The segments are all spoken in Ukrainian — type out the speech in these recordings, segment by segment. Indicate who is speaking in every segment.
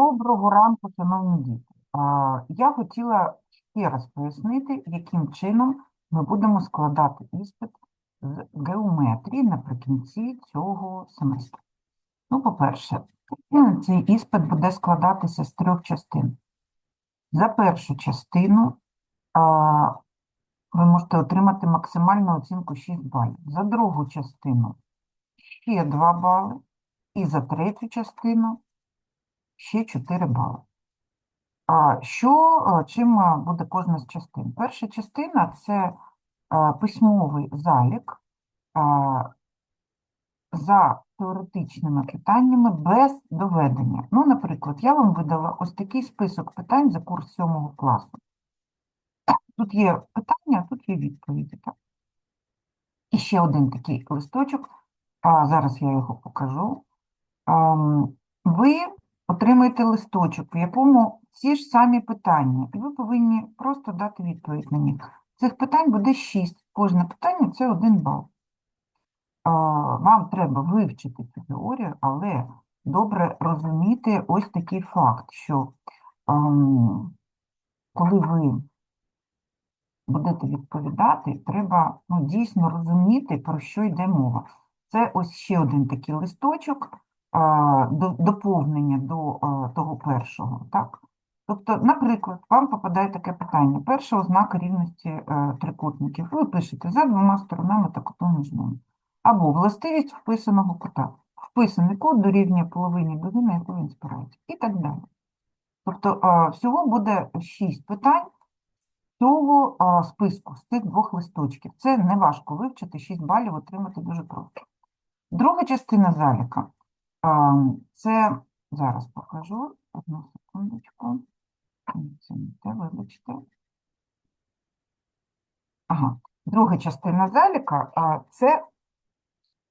Speaker 1: Доброго ранку, шановні діти. Я хотіла ще раз пояснити, яким чином ми будемо складати іспит з геометрії наприкінці цього семестру. Ну, по-перше, цей іспит буде складатися з трьох частин. За першу частину ви можете отримати максимальну оцінку 6 балів. За другу частину ще 2 бали. І за третю частину ще 4 бали. Що, чим буде кожна з частин? Перша частина – це письмовий залік за теоретичними питаннями без доведення. Ну, наприклад, я вам видала ось такий список питань за курс 7 класу. Тут є питання, а тут є відповіді. Так? І ще один такий листочок, зараз я його покажу. Ви отримаєте листочок, в якому ці ж самі питання, і ви повинні просто дати відповідь на них. Цих питань буде 6. Кожне питання – це один бал. Вам треба вивчити цю теорію, але добре розуміти ось такий факт, що коли ви будете відповідати, треба ну, дійсно розуміти, про що йде мова. Це ось ще один такий листочок, доповнення до того першого. Так? Тобто, наприклад, вам попадає таке питання. Перша ознака рівності е, трикутників. Ви пишете за двома сторонами та кутом між ними. Або властивість вписаного кута. Вписаний кут дорівнює половині дуги, на яку він спирається. І так далі. Тобто, всього буде шість питань цього списку, з цих двох листочків. Це не важко вивчити, 6 балів отримати дуже просто. Друга частина заліка. Це зараз покажу. Одну секундочку. Це не те, вибачте. Ага. Друга частина заліка це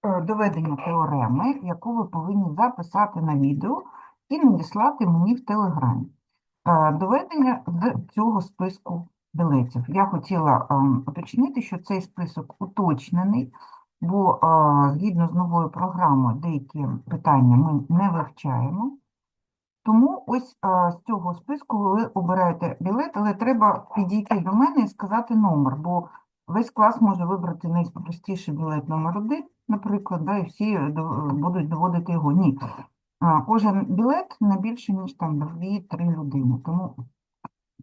Speaker 1: е, доведення теореми, яку ви повинні записати на відео і надіслати мені в Телеграмі. Е, Доведення з цього списку білетів. Я хотіла ем, уточнити, що цей список уточнений, бо згідно з новою програмою деякі питання ми не вивчаємо. Тому ось е, з цього списку ви обираєте білет, але треба підійти до мене і сказати номер, бо весь клас може вибрати найпростіший білет номер один, наприклад, да, і всі будуть доводити його. Ні. А, Кожен білет не більше, ніж там 2-3 людини. Тому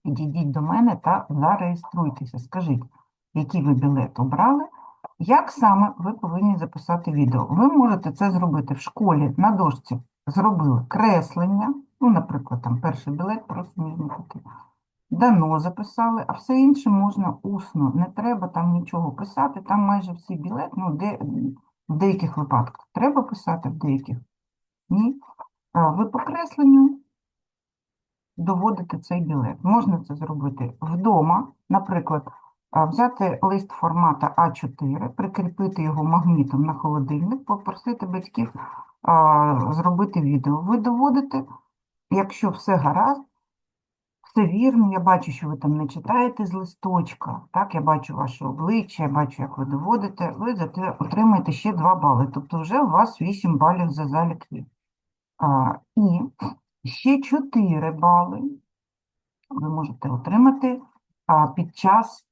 Speaker 1: підійдіть до мене та зареєструйтеся. Скажіть, який ви білет обрали, як саме ви повинні записати відео. Ви можете це зробити в школі на дошці. Зробили креслення, ну, наприклад, там перший білет просто ніжні кути. Дано записали, а все інше можна усно. Не треба там нічого писати. Там майже всі білет, ну, де, в деяких випадках треба писати, в деяких ні. А Ви по кресленню доводите цей білет. Можна це зробити вдома, наприклад, взяти лист формата А4, прикріпити його магнітом на холодильник, попросити батьків зробити відео. Ви доводите, якщо все гаразд, все вірно, я бачу, що ви там не читаєте з листочка, так, я бачу ваше обличчя, я бачу, як ви доводите, ви зате отримаєте ще 2 бали, тобто вже у вас 8 балів за залік є. А, і ще 4 бали ви можете отримати а, під час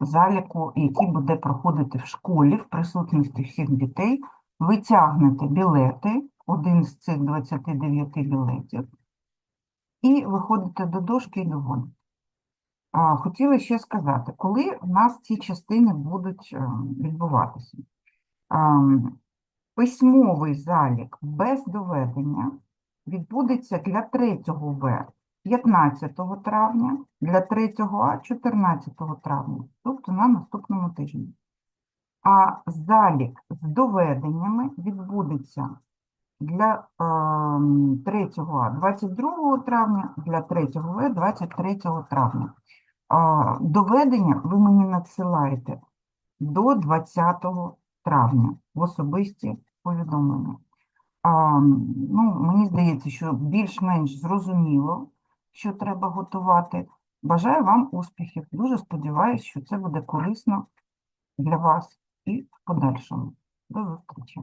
Speaker 1: заліку, який буде проходити в школі в присутності всіх дітей. Ви тягнете білети, один з цих 29 білетів, і виходите до дошки і доводите. Хотіла ще сказати, коли в нас ці частини будуть е, відбуватися. Письмовий залік без доведення відбудеться для 3 В 15 травня, для 3 А 14 травня, тобто на наступному тижні. А залік з доведеннями відбудеться для ем, 3 А 22 травня, для 3 В 23 травня. Доведення ви мені надсилаєте до 20 травня в особисті повідомлення. А, ну, мені здається, що більш-менш зрозуміло, що треба готувати. Бажаю вам успіхів. Дуже сподіваюся, що це буде корисно для вас і в подальшому. До зустрічі.